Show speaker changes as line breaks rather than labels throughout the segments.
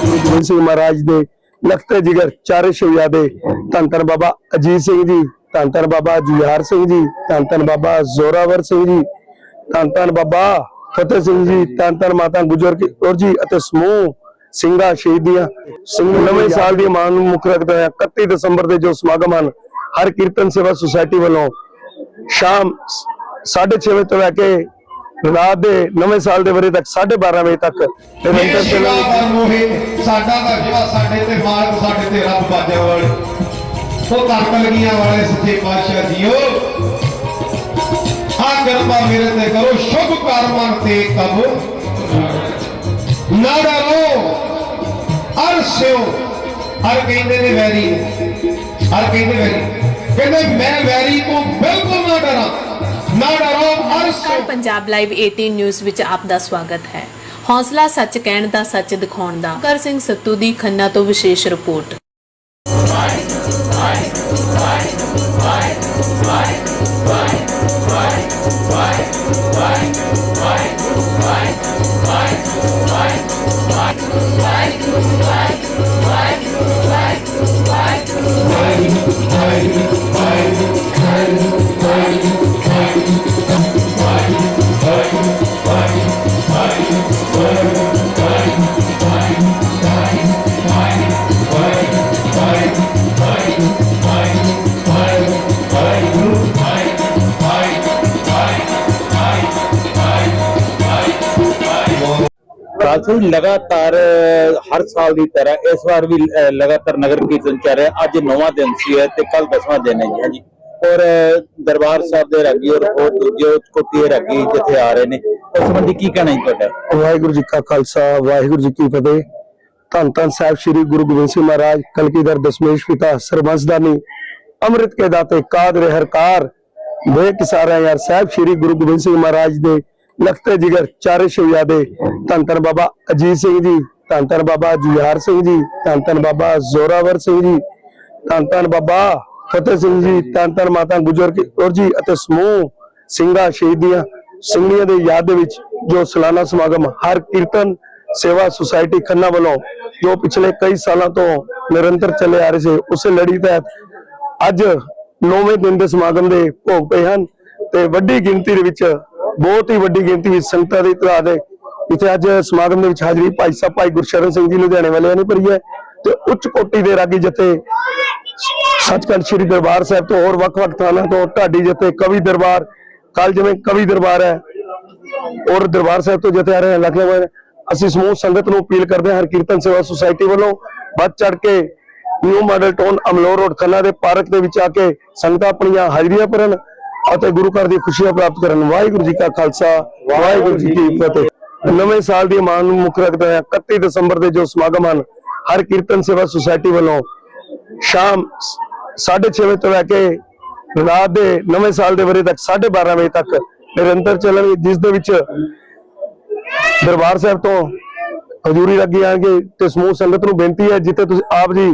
ਗੁਰੂ ਗੋਬਿੰਦ ਸਿੰਘ ਮਹਾਰਾਜ ਦੇ ਲਖਤੇ ਜਿਗਰ ਚਾਰੇ ਸ਼ਹਿਜ਼ਾਦੇ ਧੰਨ ਧੰਨ ਬਾਬਾ ਅਜੀਤ ਸਿੰਘ ਜੀ ਧੰਨ ਧੰਨ ਬਾਬਾ ਜੁਝਾਰ ਸਿੰਘ ਜੀ ਧੰਨ ਧੰਨ ਬਾਬਾ ਜ਼ੋਰਾਵਰ ਸਿੰਘ ਜੀ ਧੰਨ ਧੰਨ ਬਾਬਾ ਫਤਿਹ ਸਿੰਘ ਜੀ ਧੰਨ ਧੰਨ ਮਾਤਾ ਗੁਜਰ ਕੌਰ ਜੀ ਅਤੇ ਸਮੂਹ ਸਿੰਘਾਂ ਸ਼ਹੀਦੀਆਂ ਸਿੰਘ ਨਵੇਂ ਸਾਲ ਦੀ ਮਾਨ ਨੂੰ ਮੁੱਖ ਰੱਖਦੇ ਹੋਏ 31 ਦਸੰਬਰ ਦੇ ਜੋ ਸਮਾਗਮ ਹਨ ਹਰ ਕੀਰਤਨ ਸੇਵਾ ਸੁਸਾਇਟੀ ਵੱਲੋਂ ਸ਼ਾਮ 6:30 ਵਜੇ ਤੋਂ ਲੈ ਕੇ ਰਾਤ ਦੇ ਨਵੇਂ ਸਾਲ ਦੇ ਵਰੇ ਤੱਕ 12:30 ਵਜੇ ਤੱਕ ਨਿਰੰਤਰ
ਇਹ ਸ਼ਿਵਾ
ਚੱਲਣਗੇ
ਦਾ ਮੋਹੇ ਸਾਡਾ ਦਰਜਾ ਸਾਡੇ ਤੇ ਮਾਲਕ ਸਾਡੇ ਤੇ ਰੱਬ ਬਾਜਾ ਵਾਲੇ। ਉਹ ਕਰ ਕਲਗੀਆਂ ਵਾਲੇ ਸੱਚੇ ਪਾਤਸ਼ਾਹ ਜੀਓ। ਆ ਕਿਰਪਾ ਮੇਰੇ ਤੇ ਕਰੋ, ਸ਼ੁਭ ਕਰਮਾਂ ਤੇ ਕਬ। ਨਾ ਡਰੋ ਅਰਸਿਓ ਹਰ ਕਹਿੰਦੇ ਨੇ ਵੈਰੀ। ਹਰ ਕਹਿੰਦੇ ਵੈਰੀ। ਕਹਿੰਦੇ ਮੈਂ ਵੈਰੀ ਤੋਂ ਬਿਲਕੁਲ ਨਾ ਡਰਾਂ। ਨਾ ਡਰੋ ਅਰਸਿਓ
ਪੰਜਾਬ ਲਾਈਵ 18 ਨਿਊਜ਼ ਵਿੱਚ ਆਪ ਦਾ ਸਵਾਗਤ ਹੈ। ਹੌਸਲਾ ਸੱਚ ਕਹਿਣ ਦਾ, ਸੱਚ ਦਿਖਾਉਣ ਦਾ। ਕਰ ਸਿੰਘ ਸੱਤੂ ਦੀ ਖੰਨਾ ਤੋਂ ਵਿਸ਼ੇਸ਼ ਰਿਪੋਰਟ।
ਕਾਲਸੀ ਲਗਾਤਾਰ ਹਰ ਸਾਲ ਦੀ ਤਰ੍ਹਾਂ ਇਸ ਵਾਰ ਵੀ ਲਗਾਤਾਰ ਨਗਰ ਕੀਰਤਨ ਚੱਲ ਰਿਹਾ। ਅੱਜ ਨੌਵਾਂ ਦਿਨ ਸੀ ਹੈ ਤੇ ਕੱਲ ਦਸਵਾਂ ਦਿਨ ਹੈ ਜੀ, ਹਾਂਜੀ। ਔਰ ਦਰਬਾਰ ਸਾਹਿਬ ਦੇ ਰਾਗੀ ਔਰ ਹੋਰ ਦੂਜੇ ਕੋਟੀ ਰਾਗੀ ਜਿੱਥੇ ਆ ਰਹੇ ਨੇ, ਉਸ ਸੰਬੰਧੀ ਕੀ ਕਹਿਣਾ ਜੀ ਤੁਹਾਡਾ?
ਵਾਹਿਗੁਰੂ ਜੀ ਕਾ ਖਾਲਸਾ, ਵਾਹਿਗੁਰੂ ਜੀ ਕੀ ਫਤਿਹ। ਧੰਨ ਧੰਨ ਸਾਹਿਬ ਸ੍ਰੀ ਗੁਰੂ ਗੋਬਿੰਦ ਸਿੰਘ ਮਹਾਰਾਜ ਕਲਗੀਧਰ ਦਸ਼ਮੇਸ਼ ਪਿਤਾ ਸਰਬੰਸਦਾਨੀ, ਅੰਮ੍ਰਿਤ ਕੇ ਦਾਤੇ ਕਾਦਰ ਹਰਕਾਰ। ਵੇ ਕਿਸਾਰਾ ਯਾਰ, ਸਾਹਿਬ ਸ੍ਰੀ ਗੁਰੂ ਗੋਬਿੰਦ ਸਿੰਘ ਮਹਾਰਾਜ ਦੇ ਲਖਤੇ ਜਿਗਰ ਚਾਰੇ ਸ਼ਹਿਜ਼ਾਦੇ ਧੰਨ ਧੰਨ ਬਾਬਾ ਅਜੀਤ ਸਿੰਘ ਜੀ ਧੰਨ ਧੰਨ ਬਾਬਾ ਜੁਝਾਰ ਸਿੰਘ ਜੀ ਧੰਨ ਧੰਨ ਬਾਬਾ ਜ਼ੋਰਾਵਰ ਸਿੰਘ ਜੀ ਧੰਨ ਧੰਨ ਬਾਬਾ ਫਤਿਹ ਸਿੰਘ ਜੀ ਧੰਨ ਧੰਨ ਮਾਤਾ ਗੁਜਰ ਕੌਰ ਜੀ ਅਤੇ ਸਮੂਹ ਸਿੰਘਾਂ ਸ਼ਹੀਦੀਆਂ ਸਿੰਘੀਆਂ ਦੇ ਯਾਦ ਦੇ ਵਿੱਚ ਜੋ ਸਾਲਾਨਾ ਸਮਾਗਮ ਹਰ ਕੀਰਤਨ ਸੇਵਾ ਸੁਸਾਇਟੀ ਖੰਨਾ ਵੱਲੋਂ ਜੋ ਪਿਛਲੇ ਕਈ ਸਾਲਾਂ ਤੋਂ ਨਿਰੰਤਰ ਚੱਲੇ ਆ ਰਹੇ ਸੀ, ਉਸੇ ਲੜੀ ਤਹਿਤ ਅੱਜ ਨੌਵੇਂ ਦਿਨ ਦੇ ਸਮਾਗਮ ਦੇ ਭੋਗ ਪਏ ਹਨ ਤੇ ਵੱਡੀ ਗਿਣਤੀ ਦੇ ਵਿੱਚ ਬਹੁਤ ਹੀ ਵੱਡੀ ਗਿਣਤੀ ਵਿੱਚ ਸੰਗਤਾਂ ਦੀ ਤਾਦਾਦ ਹੈ ਇੱਥੇ ਅੱਜ ਸਮਾਗਮ ਦੇ ਵਿੱਚ ਹਾਜ਼ਰੀ ਭਾਈ ਸਾਹਿਬ, ਭਾਈ ਗੁਰਸ਼ਰਨ ਸਿੰਘ ਜੀ ਲੁਧਿਆਣੇ ਵਾਲਿਆਂ ਨੇ ਭਰੀ ਹੈ ਤੇ ਉੱਚ ਕੋਟੀ ਦੇ ਰਾਗੀ ਜਥੇ ਸੱਚਖੰਡ ਸ੍ਰੀ ਦਰਬਾਰ ਸਾਹਿਬ ਤੋਂ ਹੋਰ ਵੱਖ-ਵੱਖ ਥਾਵਾਂ ਤੋਂ ਢਾਡੀ ਜਥੇ ਕਵੀ ਦਰਬਾਰ ਕੱਲ ਜਿਵੇਂ ਕਵੀ ਦਰਬਾਰ ਹੈ, ਔਰ ਦਰਬਾਰ ਸਾਹਿਬ ਤੋਂ ਜਥੇ ਆ ਰਹੇ ਲੱਗੇ ਹੋਏ ਅਸੀਂ ਸਮੂਹ ਸੰਗਤ ਨੂੰ ਅਪੀਲ ਕਰਦੇ ਹਾਂ ਹਰ ਕੀਰਤਨ ਸੇਵਾ ਸੁਸਾਇਟੀ ਵੱਲੋਂ ਵੱਧ ਚੜ ਕੇ new model town Amloh road Khanna ਦੇ ਪਾਰਕ ਦੇ ਵਿੱਚ ਆ ਕੇ ਸੰਗਤਾਂ ਆਪਣੀਆਂ ਹਾਜ਼ਰੀਆਂ ਭਰਨ। ਅਤੇ ਗੁਰੂ ਘਰ ਦੀ ਖੁਸ਼ੀਆਂ ਪ੍ਰਾਪਤ ਕਰਨ। ਵਾਹਿਗੁਰੂ ਜੀ ਕਾ ਖਾਲਸਾ ਵਾਹਿਗੁਰੂ ਜੀ ਕੀ ਫਤਿਹ। ਨਵੇਂ ਸਾਲ ਦੀ ਮਾਨ ਨੂੰ ਮੁੱਖ ਰੱਖਦੇ ਹੋਏ 31 ਦਸੰਬਰ ਦੇ ਜੋ ਸਮਾਗਮ ਹਨ ਹਰ ਕੀਰਤਨ ਸੇਵਾ ਸੁਸਾਇਟੀ ਵੱਲੋਂ ਸ਼ਾਮ 6:30 ਵਜੇ ਤੋਂ ਲੈ ਕੇ ਰਾਤ ਦੇ ਨਵੇਂ ਸਾਲ ਦੇ ਵਰੇ ਤੱਕ 12:30 ਵਜੇ ਤੱਕ ਨਿਰੰਤਰ ਚੱਲਣਗੇ ਜਿਸ ਦੇ ਵਿੱਚ ਦਰਬਾਰ ਸਾਹਿਬ ਤੋਂ ਹਜ਼ੂਰੀ ਲੱਗੀ ਆਣਗੇ ਤੇ ਸਮੂਹ ਸੰਗਤ ਨੂੰ ਬੇਨਤੀ ਹੈ ਜਿੱਥੇ ਤੁਸੀਂ ਆਪ ਜੀ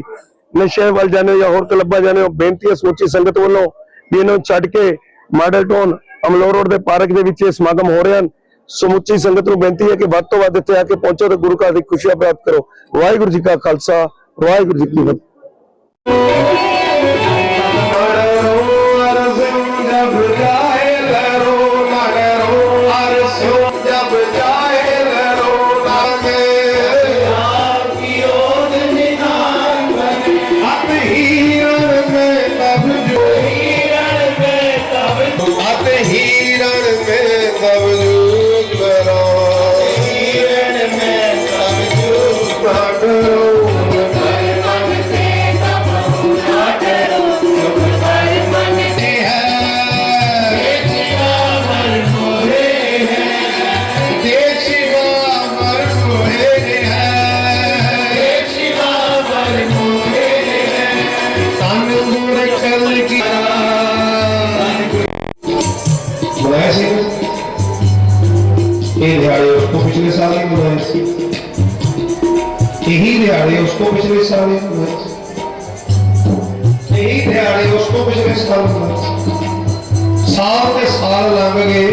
ਨਸ਼ੇ ਵੱਲ ਜਾਂਦੇ ਹੋ ਜਾਂ ਹੋਰ ਕਲੱਬਾਂ ਜਾਂਦੇ ਹੋ ਬੇਨਤੀ ਹੈ ਸਮੁੱਚੀ ਸੰਗਤ ਵੱਲੋਂ ਵੀ ਇਹਨਾਂ ਨੂੰ ਛੱਡ ਕੇ ਮਾਡਲ ਟਾਊਨ ਅਮਲੋਰ ਰੋਡ ਦੇ ਪਾਰਕ ਦੇ ਵਿੱਚ ਇਹ ਸਮਾਗਮ ਹੋ ਰਹੇ ਹਨ ਸਮੁੱਚੀ ਸੰਗਤ ਨੂੰ ਬੇਨਤੀ ਹੈ ਕਿ ਵੱਧ ਤੋਂ ਵੱਧ ਇੱਥੇ ਆ ਕੇ ਪਹੁੰਚੋ ਤੇ ਗੁਰੂ ਘਰ ਦੀ ਖੁਸ਼ੀਆਂ ਪ੍ਰਾਪਤ ਕਰੋ। ਵਾਹਿਗੁਰੂ ਜੀ ਕਾ ਖਾਲਸਾ, ਵਾਹਿਗੁਰੂ ਜੀ ਕੀ ਫਤਿਹ।
ਤੋਂ ਪਿਛਲੇ ਸਾਲ ਹੀ ਬਣਾਏ ਸੀ ਇਹੀ ਦਿਹਾੜੇ ਉਸ ਤੋਂ ਪਿਛਲੇ ਸਾਲ ਬਣਾਏ ਸੀ ਸਾਲ ਤੇ ਸਾਲ ਲੰਘ ਗਏ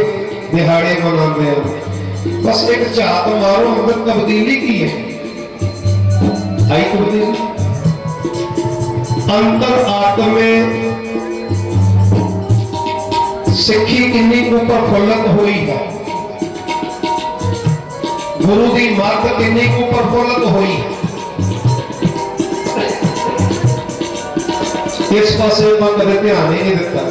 ਦਿਹਾੜੇ ਮਨਾਉਂਦੇ ਆ ਬਸ ਇੱਕ ਝਾਤ ਮਾਰੋ ਅੰਦਰ ਤਬਦੀਲੀ ਕੀ ਹੈ ਆਈ ਤਬਦੀਲੀ ਅੰਤਰ ਆਤਮੇ ਸਿੱਖੀ ਕਿੰਨੀ ਕੁ ਪ੍ਰਫੁੱਲਤ ਹੋਈ ਹੈ ਗੁਰੂ ਦੀ ਇਸ ਪਾਸੇ ਮੈਂ ਕਦੇ ਧਿਆਨ ਹੀ ਨਹੀਂ ਦਿੱਤਾ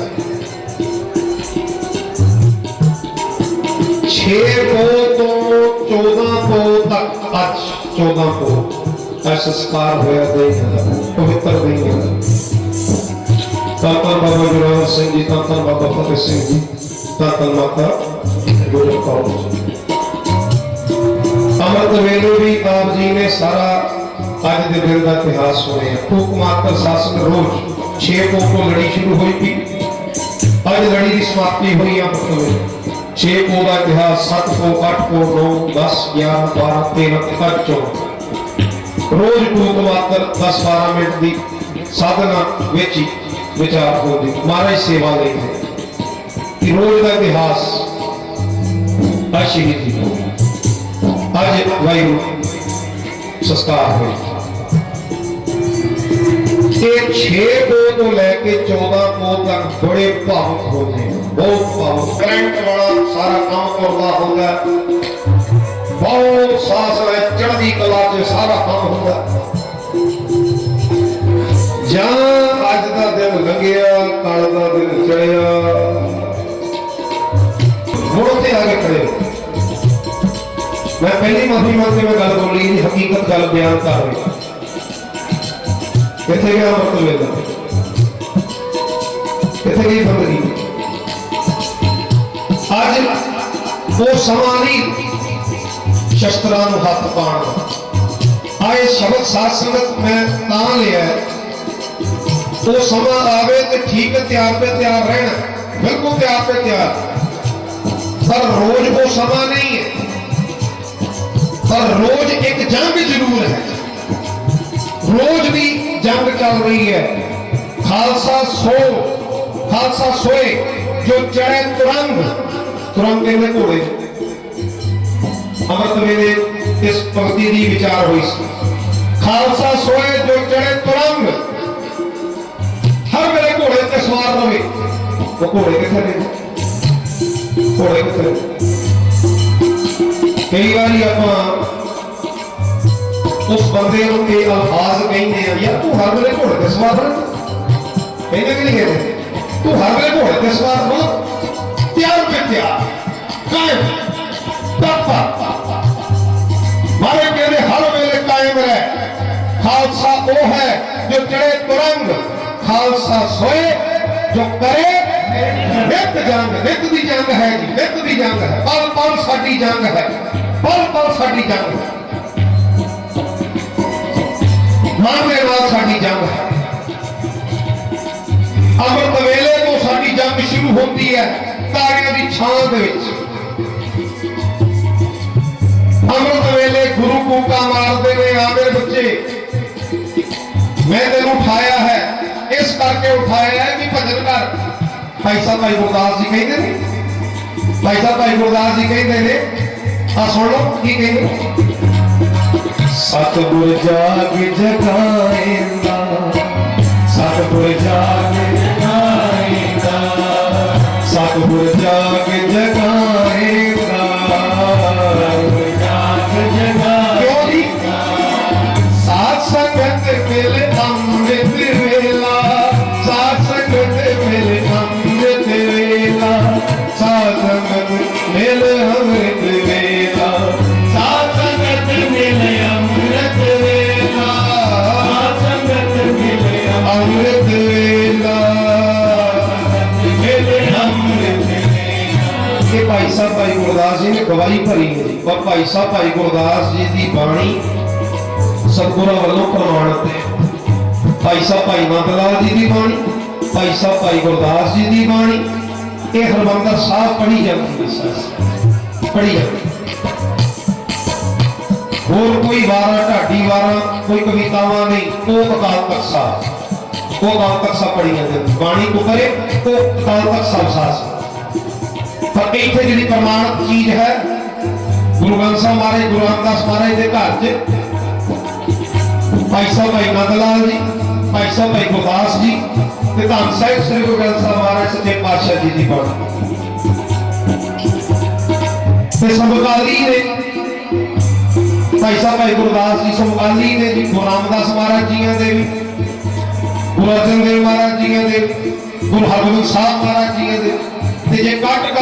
6 ਪੋ ਤੋਂ 14 ਪੋ ਤੱਕ ਅੱਜ 14 ਪੋ ਦਾ ਸੰਸਕਾਰ ਹੋਇਆ ਦੇ ਪਵਿੱਤਰ ਦੇ ਤਾਂ ਤਾਂ ਬਾਬਾ ਗੁਰੂ ਸਿੰਘ ਜੀ ਤਾਂ ਤਾਂ ਬਾਬਾ ਫਤਿਹ ਸਿੰਘ ਜੀ ਤਾਂ ਤਾਂ ਮਾਤਾ ਗੁਰੂ ਕੌਰ ਜੀ ਅਮਰਤ ਵੇਲੇ ਵੀ ਆਪ ਜੀ ਨੇ ਸਾਰਾ ਅੱਜ ਦੇ ਦਿਨ ਦਾ ਇਤਿਹਾਸ ਸੁਣਿਆ ਫੂਕ ਮਾਤਰ ਸ਼ਾਸਨ ਰੋਜ਼ 6 ਪੋ ਤੋਂ ਲੜੀ ਸ਼ੁਰੂ ਹੋਈ ਸੀ। ਅੱਜ ਲੜੀ ਦੀ ਸਮਾਪਤੀ ਹੋਈ ਆ ਵੇਲੇ 6 ਪੋ ਦਾ ਇਤਿਹਾਸ 7 ਪੋ 8 ਪੋ 9 10 11 12 13 ਤੱਕ ਚੋਂ ਰੋਜ਼ ਫੂਕ ਮਾਤਰ 10 12 ਮਿੰਟ ਦੀ ਸਾਧਨਾ ਵਿੱਚ ਹੀ ਵਿਚਾਰ ਹੁੰਦੀ ਮਹਾਰਾਜ ਸੇਵਾ ਲਈ ਹੈ। ਕਿ ਰੋਜ਼ ਦਾ ਇਤਿਹਾਸ ਆ ਸ਼ਹੀਦੀ ਅੱਜ ਵਾਹਿਗੁਰੂ ਸੰਸਕਾਰ ਹੋਇਆ। ਇਹ 6 ਪੋ ਤੋਂ ਲੈ ਕੇ 14 ਪੋ ਤੱਕ ਬੜੇ ਭਾਵੁਕ ਹੁੰਦੇ ਆ ਬਹੁਤ ਭਾਵੁਕ। ਕਰੰਟ ਵਾਲਾ ਸਾਰਾ ਕੰਮ ਕਰਦਾ ਹੁੰਦਾ। ਬਹੁਤ ਸਾਸ ਹੈ ਚੜ੍ਹਦੀ ਕਲਾ 'ਚ ਸਾਰਾ ਕੰਮ ਹੁੰਦਾ। ਜਾਂ ਅੱਜ ਦਾ ਦਿਨ ਲੰਘਿਆ ਕੱਲ ਦਾ ਦਿਨ ਚੜਿਆ ਹੁਣ ਉੱਥੇ ਆ ਕੇ ਖੜੇ। ਮੈਂ ਪਹਿਲੀ ਮਾਫੀ ਮੰਗ ਮੈਂ ਗੱਲ ਬੋਲੀ ਹਕੀਕਤ ਗੱਲ ਬਿਆਨ ਕਰ ਰਿਹਾ। ਕਿੱਥੇ ਗਿਆ ਮਤਲਬ ਇਹਦਾ ਕਿੱਥੇ ਗਈ ਬੰਦਗੀ ਅੱਜ ਉਹ ਸਮਾਂ ਨਹੀਂ ਸ਼ਸਤਰਾਂ ਨੂੰ ਹੱਥ ਪਾਉਣ ਦਾ ਆਏ ਸ਼ਬਦ ਸਾਧ ਸੰਗਤ ਮੈਂ ਤਾਂ ਲਿਆ ਉਹ ਸਮਾਂ ਆਵੇ ਤੇ ਠੀਕ ਤਿਆਰ ਤੇ ਤਿਆਰ ਰਹਿਣਾ ਬਿਲਕੁਲ ਤਿਆਰ ਤੇ ਤਿਆਰ ਪਰ ਰੋਜ਼ ਉਹ ਸਮਾਂ ਨਹੀਂ ਹੈ ਪਰ ਰੋਜ਼ ਇੱਕ ਜੰਗ ਜ਼ਰੂਰ ਹੈ ਰੋਜ਼ ਦੀ ਜੰਗ ਚੱਲ ਰਹੀ ਹੈ। ਖਾਲਸਾ ਸੋ ਖਾਲਸਾ ਸੋਏ, ਜੋ ਚੜੇ ਤੁਰੰਗ ਤੁਰੰਗ ਕਹਿੰਦੇ ਘੋੜੇ ਅਮਰਤ ਵੇਲੇ ਇਸ ਪੰਕਤੀ ਦੀ ਵਿਚਾਰ ਹੋਈ ਸੀ। ਖਾਲਸਾ ਸੋਏ, ਜੋ ਚੜੇ ਤੁਰੰਗ, ਹਰ ਵੇਲੇ ਘੋੜੇ ਤੇ ਸਵਾਰ ਰਵੇ ਉਹ ਘੋੜੇ ਕਿੱਥੇ ਨੇ? ਘੋੜੇ ਕਿੱਥੇ ਕਈ ਵਾਰੀ ਆਪਾਂ ਉਸ ਬੰਦੇ ਨੂੰ ਇਹ ਅਲਫਾਜ਼ ਕਹਿੰਦੇ ਆ ਯਾਰ ਤੂੰ ਹਰ ਵੇਲੇ ਘੋੜੇ ਤੇ ਸਵਾਰ ਕਹਿੰਦੇ ਕਿ ਨਹੀਂ ਕਹਿੰਦੇ? ਤੂੰ ਹਰ ਵੇਲੇ ਘੋੜੇ ਤੇ ਸਵਾਰ ਹੋ ਤਿਆਰ ਤੇ ਤਿਆਰ। ਕਾਇਮ। ਤਪਾ ਮਾਰੇ ਕਹਿੰਦੇ, ਹਰ ਵੇਲੇ ਕਾਇਮ ਰਹਿ। ਖਾਲਸਾ ਉਹ ਹੈ ਜੋ ਚੜੇ ਤੁਰੰਗ। ਖਾਲਸਾ ਸੋਏ ਜੋ ਕਰੇ। ਨਿਤ ਜੰਗ, ਨਿਤ ਦੀ ਜੰਗ ਹੈ ਜੀ, ਨਿਤ ਦੀ ਜੰਗ ਹੈ। ਪਲ ਪਲ ਸਾਡੀ ਜੰਗ ਹੈ। ਪਲ ਪਲ ਸਾਡੀ ਜੰਗ ਹੈ। ਮਨ ਦੇ ਸਾਡੀ ਜੰਗ ਹੈ। ਅੰਮ੍ਰਿਤ ਵੇਲੇ ਤੋਂ ਸਾਡੀ ਜੰਗ ਸ਼ੁਰੂ ਹੁੰਦੀ ਹੈ, ਤਾਰਿਆਂ ਦੀ ਛਾਂ ਦੇ ਵਿੱਚ। ਅੰਮ੍ਰਿਤ ਵੇਲੇ ਗੁਰੂ ਕੂਕਾ ਮਾਰਦੇ ਨੇ ਆ ਬੱਚੇ, ਮੈਂ ਤੈਨੂੰ ਉਠਾਇਆ ਹੈ। ਇਸ ਕਰਕੇ ਉਠਾਇਆ ਹੈ ਕਿ ਭਜਨ ਕਰ। ਭਾਈ ਸਾਹਿਬ, ਭਾਈ ਗੁਰਦਾਸ ਜੀ ਕਹਿੰਦੇ ਨੇ। ਭਾਈ ਸਾਹਿਬ, ਭਾਈ ਗੁਰਦਾਸ ਜੀ ਕਹਿੰਦੇ ਨੇ। ਆ ਸੁਣ ਲਓ, ਕੀ ਕਹਿੰਦੇ ਸਤਿਗੁਰ ਜਾਗ ਜਗਾਏਂਦਾ, ਸਤਿਗੁਰ ਜਾਗ ਜਗਾਏਂਦਾ, ਸਤਿਗੁਰ ਜਾਗ ਜਗਾਏਂਦਾ ਜਾਗ ਜਗਾ ਸਾਧ ਸੰਗਤ ਮਿਲ ਅੰਮ੍ਰਿਤ ਵੇਲਾ, ਸਾਧ ਸੰਗਤ ਮਿਲ ਅੰਮ੍ਰਿਤ ਵੇਲਾ, ਸਾਧ ਸੰਗਤ ਮਿਲ ਅੰਮ੍ਰਿਤ ਵੇਲਾ, ਸਾਧ ਗੁਰਦਾਸ ਜੀ ਨੇ ਗਵਾਹੀ ਭਰੀ। ਹੈ ਜੀ ਪਰ ਭਾਈ ਸਾਹਿਬ, ਭਾਈ ਗੁਰਦਾਸ ਜੀ ਦੀ ਬਾਣੀ ਸਤਿਗੁਰਾਂ ਵੱਲੋਂ ਪ੍ਰਮਾਣਿਤ ਹੈ। ਭਾਈ ਸਾਹਿਬ, ਭਾਈ ਨੰਦ ਜੀ ਦੀ ਬਾਣੀ, ਭਾਈ ਸਾਹਿਬ, ਭਾਈ ਗੁਰਦਾਸ ਜੀ ਦੀ ਬਾਣੀ, ਇਹ ਹਰਮੰਦਰ ਸਾਹਿਬ ਪੜ੍ਹੀ ਜਾਂਦੀ ਹੈ ਸਾਸ ਜਾਂਦੀ ਹੋਰ ਕੋਈ ਵਾਰਾ, ਢਾਡੀ ਵਾਰਾ, ਕੋਈ ਕਵਿਤਾਵਾਂ ਨਹੀਂ, ਉਹ ਅਕਾਲ ਤਖਤ ਸਾਹਿਬ। ਉਹ ਅਕਾਲ ਸਾਹਿਬ ਪੜ੍ਹੀ ਜਾਂਦੀ ਬਾਣੀ ਤੋਂ ਪਰੇ ਉਹ ਅਕਾਲ ਤਖਤ ਸਾਹਿਬ ਸਾਸ ਪਰ ਇੱਥੇ ਜਿਹੜੀ ਪ੍ਰਮਾਣਿਤ ਚੀਜ਼ ਹੈ, ਗੁਰੂ ਗ੍ਰੰਥ ਸਾਹਿਬ ਮਹਾਰਾਜ, ਗੁਰੂ ਰਾਮਦਾਸ ਮਹਾਰਾਜ ਦੇ ਘਰ 'ਚ, ਭਾਈ ਸਾਹਿਬ ਭਾਈ ਨੰਦ ਜੀ, ਭਾਈ ਸਾਹਿਬ ਭਾਈ ਗੁਰਦਾਸ ਜੀ ਤੇ ਧੰਨ ਸਾਹਿਬ ਸ੍ਰੀ ਗੁਰੂ ਗ੍ਰੰਥ ਸਾਹਿਬ ਮਹਾਰਾਜ ਸੱਚੇ ਪਾਤਸ਼ਾਹ ਜੀ ਦੀ ਬਾਣੀ। ਤੇ ਸਮਕਾਲੀ ਨੇ ਭਾਈ ਸਾਹਿਬ ਭਾਈ ਗੁਰਦਾਸ ਜੀ, ਸਮਕਾਲੀ ਨੇ ਜੀ ਗੁਰੂ ਰਾਮਦਾਸ ਮਹਾਰਾਜ ਜੀਆਂ ਦੇ ਵੀ, ਗੁਰੂ ਅਰਜਨ ਦੇਵ ਮਹਾਰਾਜ ਜੀਆਂ ਦੇ, ਗੁਰੂ ਹਰਗੋਬਿੰਦ ਸਾਹਿਬ ਮਹਾਰਾਜ ਜੀਆਂ ਦੇ, ਤੇ ਜੇ ਕੱਟ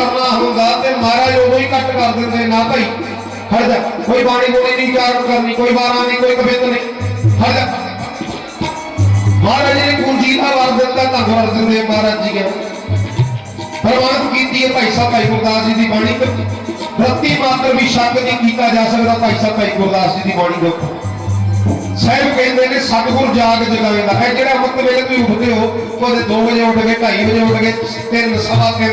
ਕੱਟ ਕਰ ਦਿੰਦੇ ਨਾ ਭਾਈ। ਹਟ ਜਾ। ਕੋਈ ਬਾਣੀ ਬੋਲੀ ਨਹੀਂ ਚਾਰਨ ਕਰਨੀ ਕੋਈ ਬਾਣਾ ਨਹੀਂ ਕੋਈ ਕਵਿਤ ਨਹੀਂ ਹਟ ਜਾ। ਮਹਾਰਾਜ ਨੇ ਕੁੰਜੀ ਦਾ ਵਰ ਦਿੱਤਾ, ਤਾਂ ਵਰ ਦਿੰਦੇ ਮਹਾਰਾਜ ਜੀ ਨੇ ਪ੍ਰਵਾਨ ਕੀਤੀ ਹੈ ਭਾਈ ਸਾਹਿਬ, ਭਾਈ ਗੁਰਦਾਸ ਜੀ ਦੀ ਬਾਣੀ ਰੱਤੀ ਮਾਤਰ ਵੀ ਸ਼ੱਕ ਨਹੀਂ ਕੀਤਾ ਜਾ ਸਕਦਾ ਭਾਈ ਸਾਹਿਬ, ਭਾਈ ਗੁਰਦਾਸ ਜੀ ਦੀ ਬਾਣੀ ਦੇ ਸਾਹਿਬ ਕਹਿੰਦੇ ਨੇ, ਸਤਿਗੁਰ ਜਾਗ ਜਗਾਵੇਂਦਾ ਹੈ ਜਿਹੜਾ ਮੁਕਤ ਵੇਲੇ ਤੁਸੀਂ ਉੱਠਦੇ ਹੋ, ਉਹਦੇ 2 ਵਜੇ ਉੱਠ ਕੇ 2:30 ਵਜੇ ਉੱਠ ਕੇ 3 ਸਵਾ 3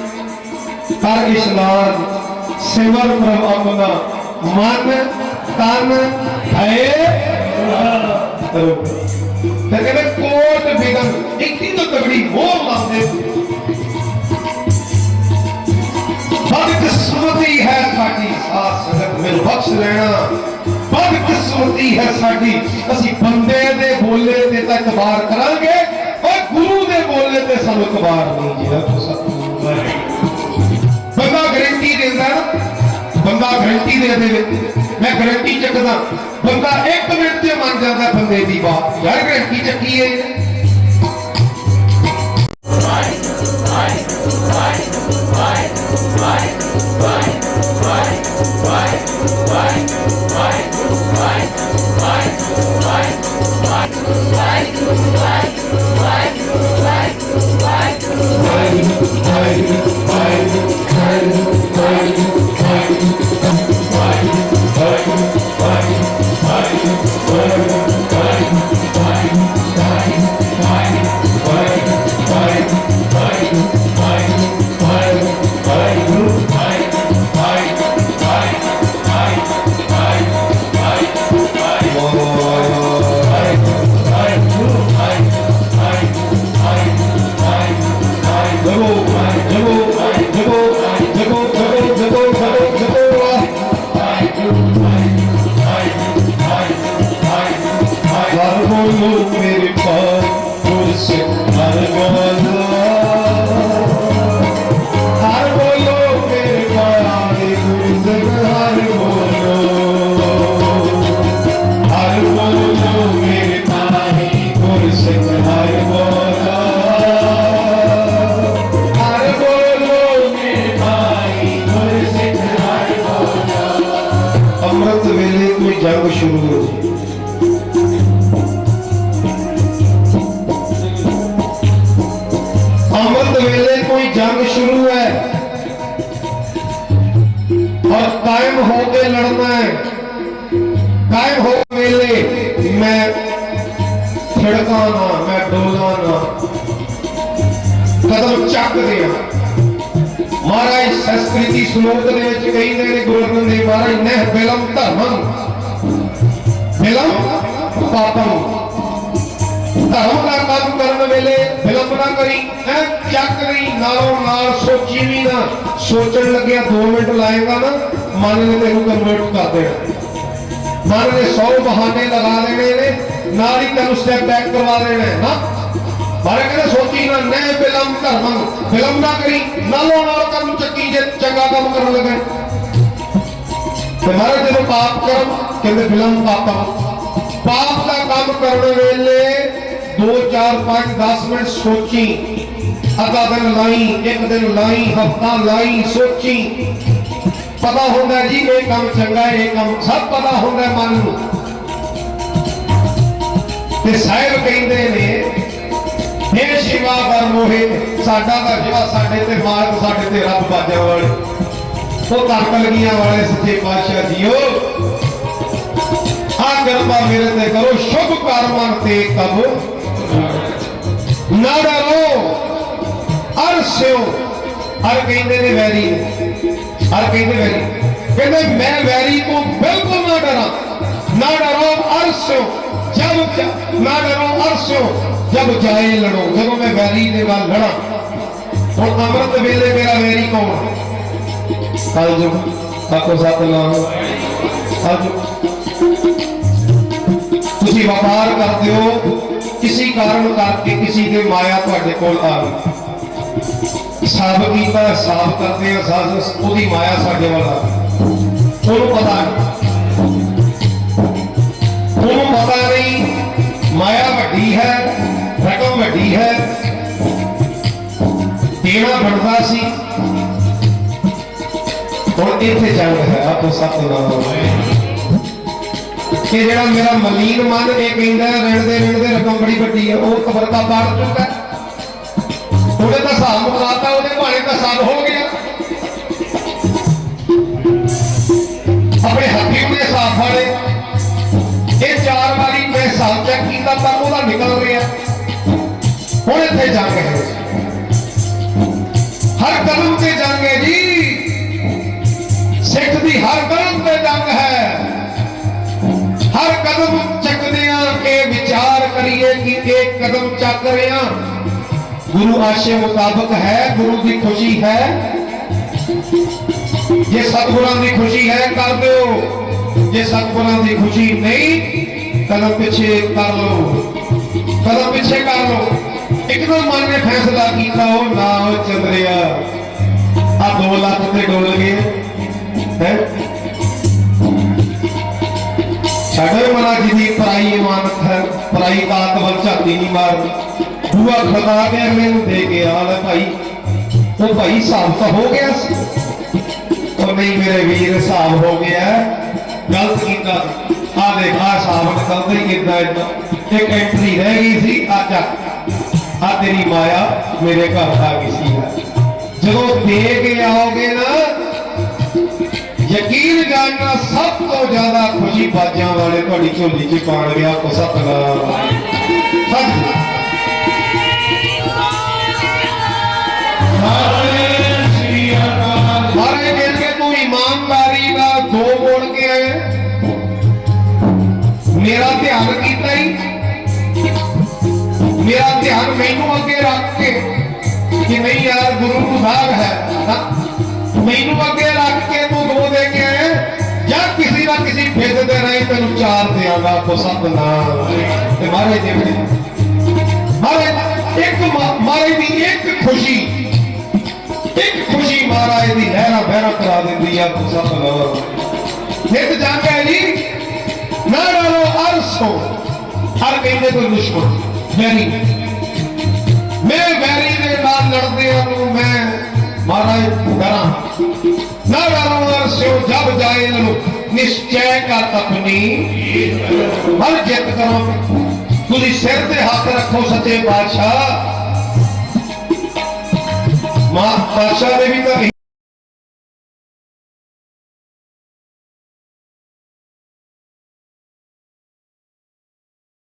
ਕਰ ਇਸ਼ਨਾਨ ਸਿਮਰ ਪ੍ਰਭ ਆਪਣਾ ਮਨ, ਤਨ ਹੈ ਤੇ ਕਹਿੰਦੇ ਕੋਟ ਬਿਗਨ ਇੱਕੀ ਤੋਂ ਤਗੜੀ ਹੋਰ ਲਾਉਂਦੇ ਬਦ ਕਿਸਮਤੀ ਹੈ ਸਾਡੀ ਸਾਥ ਸੰਗਤ ਮਿਲ ਬਖਸ਼ ਲੈਣਾ। ਬਦ ਕਿਸਮਤੀ ਹੈ ਸਾਡੀ, ਅਸੀਂ ਬੰਦੇ ਦੇ ਬੋਲੇ ਤੇ ਤਾਂ ਇਤਬਾਰ ਕਰਾਂਗੇ ਓਏ ਗੁਰੂ ਦੇ ਬੋਲੇ ਤੇ ਸਾਨੂੰ ਇਤਬਾਰ ਨਹੀਂ ਜੀ ਰੱਖੋ ਗਰੰਟੀ ਦਿੰਦਾ ਨਾ ਬੰਦਾ ਗਰੰਟੀ ਦੇ ਦੇਵੇ ਮੈਂ ਗਰੰਟੀ ਚੱਕਦਾ ਬੰਦਾ 1 ਮਿੰਟ 'ਚ ਮੰਨ ਜਾਂਦਾ ਬੰਦੇ ਦੀ ਬਾਤ ਯਾਰ ਗਰੰਟੀ ਚੱਕੀ ਹੈ ਇਹਨੇ। Why? جنگ شروع ہو جائے امرت ویلے کوئی جنگ شروع ہے اور قائم ہو کے لڑنا ہے قائم ہو کے ویلے میں چھڑکانا میں ڈولانا قدم چک دیا ਮਹਾਰਾਜ اس سسکریتی ਦੇ دے چکہی ਨੇ ਗੁਰੂ دے ਦੇਵ ਮਹਾਰਾਜ بیلم ਬਿਲਮ ਧਰਮੰ ਬਿਲਮ ਪਾਪਮ ਧਰਮ ਦਾ ਕੰਮ ਕਰਨ ਵੇਲੇ ਬਿਲਮ ਨਾ ਕਰੀ ਐ ਚੱਕ ਨਹੀਂ ਨਾਲੋਂ ਨਾਲ ਸੋਚੀ ਵੀ ਨਾ। ਸੋਚਣ ਲੱਗਿਆ 2 ਮਿੰਟ ਲਾਏਗਾ ਨਾ, ਮਨ ਨੇ ਤੈਨੂੰ ਕਨਵਰਟ ਕਰ ਦੇਣਾ। ਮਨ ਨੇ 100 ਬਹਾਨੇ ਲਗਾ ਦੇਣੇ ਨੇ, ਨਾਲ ਹੀ ਤੈਨੂੰ ਸਟੈਪ ਬੈਕ ਕਰਵਾ ਦੇਣਾ ਨਾ? ਬਾਰੇ ਕਹਿੰਦੇ, ਸੋਚੀ ਨਾ ਨਹਿ ਬਿਲਮ ਧਰਮੰ ਬਿਲਮ ਨਾ ਕਰੀ, ਨਾਲੋਂ ਨਾਲ ਕੰਮ ਚੱਕੀ ਜੇ ਚੰਗਾ ਕੰਮ ਕਰਨ ਲੱਗੇ। ਤੇ ਮਹਾਰਾਜ ਜਦੋਂ ਪਾਪ ਕਰਮ ਕਹਿੰਦੇ ਬਿਲਮ ਪਾਪਮ ਪਾਪ ਦਾ ਕੰਮ ਕਰਨ ਵੇਲੇ 2 4 5 10 ਮਿੰਟ ਸੋਚੀ, ਅੱਧਾ ਦਿਨ ਲਾਈ, ਇੱਕ ਦਿਨ ਲਾਈ, ਹਫਤਾ ਲਾਈ, ਸੋਚੀ। ਪਤਾ ਹੁੰਦਾ ਜੀ ਇਹ ਕੰਮ ਚੰਗਾ ਇਹ ਕੰਮ ਸਭ ਪਤਾ ਹੁੰਦਾ ਮਨ ਨੂੰ। ਤੇ ਸਾਹਿਬ ਕਹਿੰਦੇ ਨੇ ਇਹ ਸ਼ਿਵਾ ਕਰ ਮੋਹੇ, ਸਾਡਾ ਤਾਂ ਜਿਵਾ ਸਾਡੇ ਤੇ ਮਾਲਕ, ਸਾਡੇ ਤੇ ਰੱਬ ਬਾਜਾਂ ਵਾਲੇ। ਉਹ ਤਾਂ ਕਲਗੀਆਂ ਵਾਲੇ ਸੱਚੇ ਪਾਤਸ਼ਾਹ ਜੀਓ ਆ ਕਿਰਪਾ ਮੇਰੇ ਤੇ ਕਰੋ ਸ਼ੁਭ ਕਰਮਾਂ ਤੇ ਕਬ ਨਾ ਡਰੋ ਅਰਸਿਓ ਹਰ ਕਹਿੰਦੇ ਨੇ ਵੈਰੀ ਹਰ ਕਹਿੰਦੇ ਵੈਰੀ ਕਹਿੰਦੇ ਮੈਂ ਵੈਰੀ ਤੋਂ ਬਿਲਕੁਲ ਨਾ ਡਰਾਂ ਨਾ ਡਰੋ ਅਰਸਿਓ ਜਬ ਜ- ਨਾ ਡਰੋ ਅਰਸਿਓ ਜਬ ਜਾਏ ਲੜੋ ਜਦੋਂ ਮੈਂ ਵੈਰੀ ਦੇ ਨਾਲ ਲੜਾਂ ਹੁਣ ਅੰਮ੍ਰਿਤ ਵੇਲੇ ਮੇਰਾ ਵੈਰੀ ਕੌਣ ਕੱਲ ਜੋ ਆਕੋ ਸਤਨਾਮ ਅੱਜ ਤੁਸੀਂ ਵਪਾਰ ਕਰਦੇ ਹੋ, ਕਿਸੇ ਕਾਰਨ ਕਰਕੇ ਕਿਸੇ ਦੇ ਮਾਇਆ ਤੁਹਾਡੇ ਕੋਲ ਆ ਗਈ। ਸਾਬ ਕੀਤਾ ਸਾਬ ਕਰਦੇ ਆ ਸਾਜ਼ ਉਹਦੀ ਮਾਇਆ ਸਾਡੇ ਵੱਲ ਆ ਗਈ। ਉਹਨੂੰ ਪਤਾ ਨਹੀਂ ਉਹਨੂੰ ਪਤਾ ਨਹੀਂ, ਮਾਇਆ ਵੱਡੀ ਹੈ, ਰਕਮ ਵੱਡੀ ਹੈ। ਦੇਣਾ ਬਣਦਾ ਸੀ। ਇੱਥੇ ਜੰਗ ਹੈ ਆਪੋ ਸਤਨਾਮ ਕਿ ਜਿਹੜਾ ਮੇਰਾ ਮਲੀਨ ਮਨ, ਇਹ ਕਹਿੰਦਾ ਰਹਿਣਦੇ ਰਹਿਣਦੇ ਰਕਮ ਬੜੀ ਵੱਡੀ ਹੈ, ਉਹ ਕਬਰ ਦਾ ਪਾੜ ਚੁੱਕਾ ਹੈ। ਤਾਂ ਹਿਸਾਬ ਮੁਕਾਤਾ ਉਹਦੇ ਭਾਣੇ ਦਾ ਹਿਸਾਬ ਹੋ ਗਿਆ ਆਪਣੇ ਹੱਥੀ ਉਹਨੇ ਹਿਸਾਬ ਵਾਲੇ। ਇਹ ਚਾਰ ਵਾਰੀ ਮੈਂ ਹਿਸਾਬ ਚੈੱਕ ਕੀਤਾ, ਪਰ ਉਹਦਾ ਨਿਕਲ ਰਿਹਾ ਹੁਣ ਇੱਥੇ ਜਾ ਹੈ ਹਰ ਕਦਮ ਇਹ ਕਦਮ ਚੱਕ ਰਹੇ ਆ ਗੁਰੂ ਆਸ਼ੇ ਮੁਤਾਬਕ ਹੈ ਗੁਰੂ ਦੀ ਖੁਸ਼ੀ ਹੈ ਜੇ ਸਤਿਗੁਰਾਂ ਦੀ ਖੁਸ਼ੀ ਹੈ ਕਰ ਦਿਓ ਜੇ ਸਤਿਗੁਰਾਂ ਦੀ ਖੁਸ਼ੀ ਨਹੀਂ ਕਦਮ ਪਿੱਛੇ ਕਰ ਲਓ ਕਦਮ ਪਿੱਛੇ ਕਰ ਲਓ ਇੱਕਦਮ ਮਨ ਨੇ ਫੈਸਲਾ ਕੀਤਾ ਉਹ ਨਾ ਉਹ ਚੰਦਰਿਆ ਆ 2 ਲੱਖ ਤੇ ਡੋਲ ਗਏ ਹੈ ਸਾਡੇ ਮਨਾ ਜੀ ਦੀ ਪਰਾਈ ਇਮਾਨਤ ਹੈ ਪਰਾਈ ਤਾਤ ਵੱਲ ਝਾਤੀ ਨਹੀਂ ਮਾਰਦੀ ਦੂਆ ਖਦਾ ਕੇ ਅਗਲੇ ਨੂੰ ਦੇ ਕੇ ਆ ਲੈ ਭਾਈ। ਉਹ ਭਾਈ ਹਿਸਾਬ ਤਾਂ ਹੋ ਗਿਆ ਸੀ। ਉਹ ਨਹੀਂ ਮੇਰੇ ਵੀਰ ਹਿਸਾਬ ਹੋ ਗਿਆ। ਗਲਤ ਕੀਤਾ। ਆ ਦੇਖ ਆ ਹਿਸਾਬ ਨਿਕਲਦਾ ਹੀ ਕਿੱਦਾਂ ਇਦਾਂ ਇੱਕ ਐਂਟਰੀ ਰਹਿ ਗਈ ਸੀ, ਅੱਜ ਆ। ਤੇਰੀ ਮਾਇਆ ਮੇਰੇ ਘਰ ਆ ਗਈ ਸੀ। ਜਦੋਂ ਦੇ ਕੇ ਆਓਗੇ ਨਾ ਯਕੀਨ ਜਾਣਨਾ ਸਭ ਤੋਂ ਜ਼ਿਆਦਾ ਖੁਸ਼ੀ ਬਾਜਾਂ ਵਾਲੇ ਤੁਹਾਡੀ ਝੋਲੀ 'ਚ ਪਾਣ ਗਿਆ ਕੋ ਸਤਨਾਮ। ਸਤਿ ਮਾਰੇ ਗਿਰ ਕੇ ਤੂੰ ਇਮਾਨਦਾਰੀ ਦਾ ਦੋ ਮੋੜ ਕੇ ਆਏ। ਮੇਰਾ ਧਿਆਨ ਕੀਤਾ ਹੀ। ਮੇਰਾ ਧਿਆਨ ਮੈਨੂੰ ਅੱਗੇ ਰੱਖ ਕੇ ਕਿ ਨਹੀਂ ਯਾਰ, ਗੁਰੂ ਨੂੰ ਸਾਧ ਹੈ ਮੈਨੂੰ ਅੱਗੇ ਰੱਖ ਕੇ ਤੂੰ ਕਿਸੇ ਨਾ ਕਿਸੇ ਫਿੱਦ ਦੇ ਰਹੀ ਤੈਨੂੰ ਚਾਰ ਦਿਆਂਗਾ ਕੋ ਸਭ ਨਾਮ ਤੇ ਮਾਰੇ ਜੀ ਮਾਰੇ, ਇੱਕ ਮਾ- ਦੀ ਇੱਕ ਖੁਸ਼ੀ। ਇੱਕ ਖੁਸ਼ੀ ਮਹਾਰਾਜ ਦੀ ਲਹਿਰਾ ਬਹਿਰਾ ਕਰਾ ਦਿੰਦੀ ਆ ਕੋ ਸਭ ਨਿਤ ਜਾਂਦੇ ਜੀ। ਨਾ ਡਰੋ ਅਰਸੋ ਹਰ ਕਹਿੰਦੇ ਕੋਈ ਦੁਸ਼ਮਣ। ਵੈਰੀ। ਮੈਂ ਵੈਰੀ ਦੇ ਨਾਲ ਲੜਦਿਆਂ ਨੂੰ ਮੈਂ ਮਹਾਰਾਜ ਕਰਾਂ ਨਾ ਡਰੋ ਅਰਸੋ ਜਬ ਜਾਏ ਨੂੰ ਨਿਸ਼ਚੈ ਕਰ ਆਪਣੀ। ਹਰ ਜਿੱਤ ਕਰੋ। ਤੁਸੀਂ ਸਿਰ ਤੇ ਹੱਥ ਰੱਖੋ ਸੱਚੇ ਬਾਦਸ਼ਾਹ ਮਾਂ ਪਾਸ਼ਾ ਨੇ ਵੀ ਤਾਂ ਇਹੀ